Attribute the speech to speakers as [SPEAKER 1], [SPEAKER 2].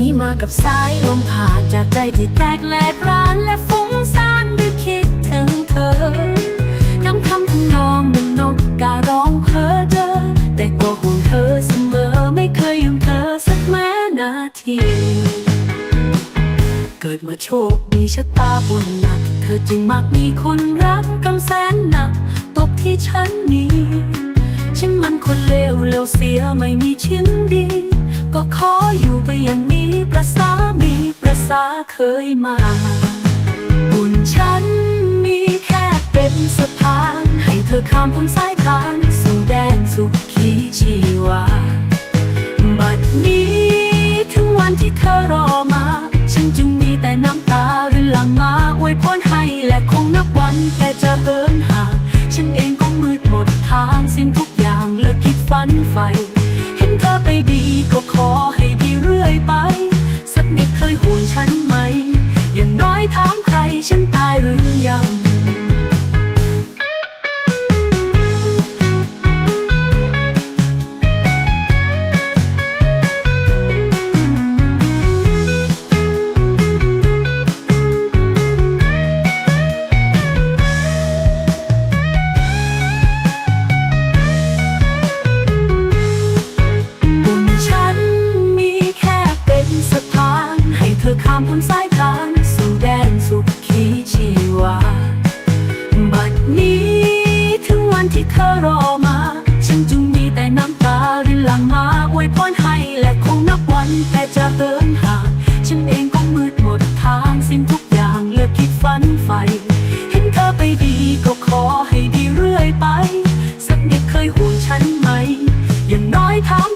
[SPEAKER 1] นี้มากับสายลมผ่านจากใจที่แตกแหลกร้านและฟุ้งซ่านด้วยคิดถึงเธอ น้ำคำทำนองมันนกการ้องเพ้อเจอแต่ก็ห่วงเธอเสมอไม่เคยยืมเธอสักแม้นาที เกิดมาโชคดีชะตาบุญหนัก เธอจึงมักมีคนรักกำแสนหนักตกที่ฉันนี้ ฉันมันคนเลวเลวเสียไม่มีชิ้นดี ก็ขออยู่ไปอย่างนี้ประสามีประสาเคยมา บุญฉันมีแค่เป็นสะพาน ให้เธอข้ามพ้นสายทางสู่แดนสุขีชีวา บัดนี้ถึงวันที่เธอรอมา ฉันจึงมีแต่น้ำตารินหลังมาอวยพรให้และคงนับวันแค่จะเหินห่างฉันเองก็มืดหมดทางสิ้นทุกอย่างเลิกคิดฝันใฝ่เห็นเธอไปดีก็ ย่างน้อยถามใครฉันตายหรือยังบุญฉันมีแค่เป็นสะพานให้เธอข้ามพ้นสายทาันแต่จะเดินห่างฉันเองก็มืดหมดทางสิ้นทุกอย่างเลือกคิดฝันใฝ่เห็นเธอไปดีก็ขอให้ดีเรื่อยไป สักนิดเคยห่วงฉันไหม อย่างน้อยถาม